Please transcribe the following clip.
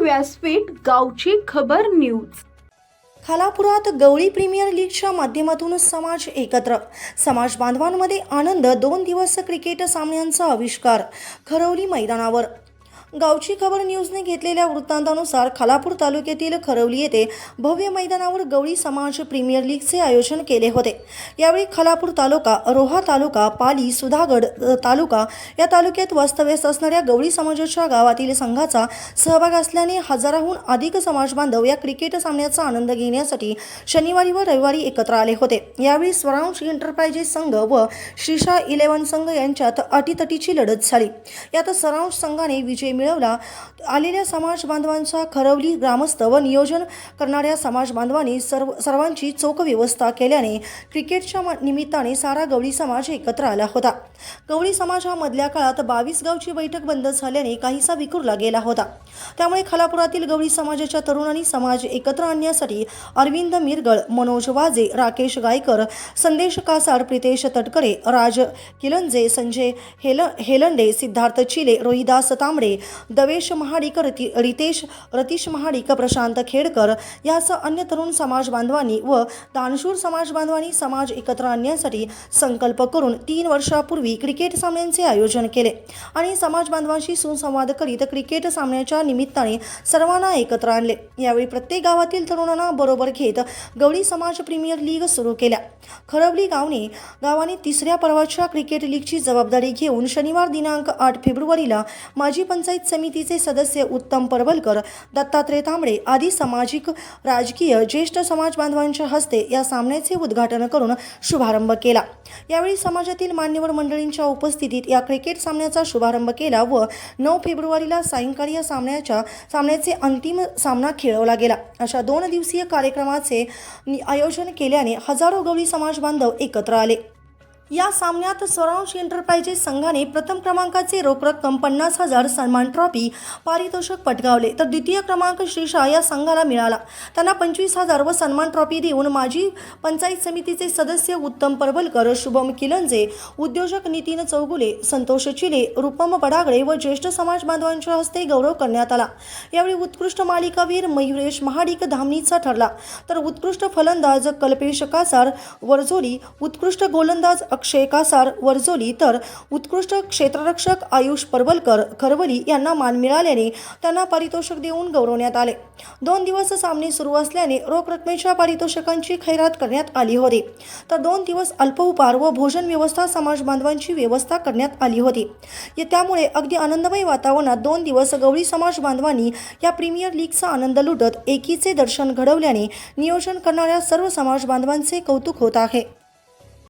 व्यासपीठ गावची खबर न्यूज. खालापुरात गवळी प्रीमियर लीगच्या माध्यमातून समाज एकत्र. समाज बांधवांमध्ये आनंद दोन दिवस क्रिकेट सामन्यांचा आविष्कार. खरवली मैदानावर गावची खबर न्यूजने घेतलेल्या वृत्तांतानुसार खालापूर तालुक्यातील खरवली येथे भव्य मैदानावर गवळी समाज प्रीमियर लीगचे आयोजन केले होते. यावेळी खालापूर तालुका रोहा तालुका पाली सुधागड तालुका या तालुक्यात वास्तव्यास असणाऱ्या गवळी समाजाच्या गावातील संघाचा सहभाग असल्याने हजाराहून अधिक समाज बांधव या क्रिकेट सामन्याचा आनंद घेण्यासाठी शनिवारी व रविवारी एकत्र आले होते. यावेळी स्वरांश एंटरप्राइजेस संघ व श्रीशा इलेव्हन संघ यांच्यात अटीतटीची लढत झाली. यात सरांश संघाने विजय मिळवला. आलेल्या समाज बांधवांचा खरवली ग्रामस्थ व नियोजन करणाऱ्या समाज बांधवांनी सर्व सर्वांची चोख व्यवस्था केल्याने क्रिकेटच्या म- निमित्ताने सारा गवळी समाज एकत्र आला होता. गवळी समाज हा मधल्या काळात बावीस गावची बैठक बंद झाल्याने काहीसा विखुरला गेला होता. त्यामुळे खालापुरातील गवळी समाजाच्या तरुणांनी समाज एकत्र आणण्यासाठी अरविंद मिरगळ मनोज वाजे राकेश गायकर संदेश कासार प्रितेश तटकरे राज किलंजे संजय हेल हेलंडे सिद्धार्थ चिले रोहिदास तांबडे दवेश महाडिक रती रितेश रतीश महाडिक प्रशांत खेडकर यासह अन्य तरुण समाज बांधवांनी व दानशूर समाज बांधवांनी समाज एकत्र आणण्यासाठी संकल्प करून तीन वर्षापूर्वी क्रिकेट सामन्यांचे आयोजन केले. आणि समाज बांधवांशी सुसंवाद करीत क्रिकेट सामन्याच्या निमित्ताने सर्वांना एकत्र आणले. यावेळी प्रत्येक गावातील तरुणांना बरोबर घेत गवळी समाज प्रीमियर लीग सुरू केल्या. खरवली गावने गावाने तिसऱ्या पर्वाच्या क्रिकेट लीगची जबाबदारी घेऊन शनिवार दिनांक आठ फेब्रुवारीला माजी पंचायत समितीचे सदस्य उत्तम परवलकर दत्तात्रय तांबडे आदी सामाजिक राजकीय ज्येष्ठ समाज बांधवांच्या हस्ते या सामन्याचे उद्घाटन करून शुभारंभ केला. यावेळी समाजातील मान्यवर मंडळींच्या उपस्थितीत या क्रिकेट सामन्याचा शुभारंभ केला व नऊ फेब्रुवारीला सायंकाळी या सामन्याच्या सामन्याचे अंतिम सामना खेळवला गेला. अशा दोन दिवसीय कार्यक्रमाचे नि- आयोजन केल्याने हजारो गवळी समाज बांधव एकत्र आले. या सामन्यात स्वरांश एंटरप्राइजेस संघाने प्रथम क्रमांकाचे रोख रक्कम पन्नास हजार सन्मान ट्रॉफी पारितोषिक पटकावले. तर द्वितीय क्रमांक श्रीशा या संघाला मिळाला. त्यांना पंचवीस हजार व सन्मान ट्रॉफी देऊन माजी पंचायत समितीचे सदस्य उत्तम परवलकर शुभम किलंजे उद्योजक नितीन चौगुले संतोष चिले रुपम बडागळे व ज्येष्ठ समाज बांधवांच्या हस्ते गौरव करण्यात आला. यावेळी उत्कृष्ट मालिकावीर मयुरेश महाडिक धामणीचा ठरला. तर उत्कृष्ट फलंदाज कल्पेश कासार वरझोली उत्कृष्ट गोलंदाज अक्षय कासार तर उत्कृष्ट क्षेत्ररक्षक आयुष परवलकर खरवली यांना मान मिळाल्याने त्यांना पारितोषिक देऊन गौरवण्यात आले. दोन दिवस सामने सुरू असल्याने रोख रकमेच्या पारितोषिकांची खैरात करण्यात आली होती. तर दोन दिवस अल्पउपार व भोजन व्यवस्था समाज बांधवांची व्यवस्था करण्यात आली होती. त्यामुळे अगदी आनंदमय वातावरणात दोन दिवस गवळी समाज बांधवांनी या प्रीमियर लीगचा आनंद लुटत एकीचे दर्शन घडवल्याने नियोजन करणाऱ्या सर्व समाज बांधवांचे कौतुक होत आहे.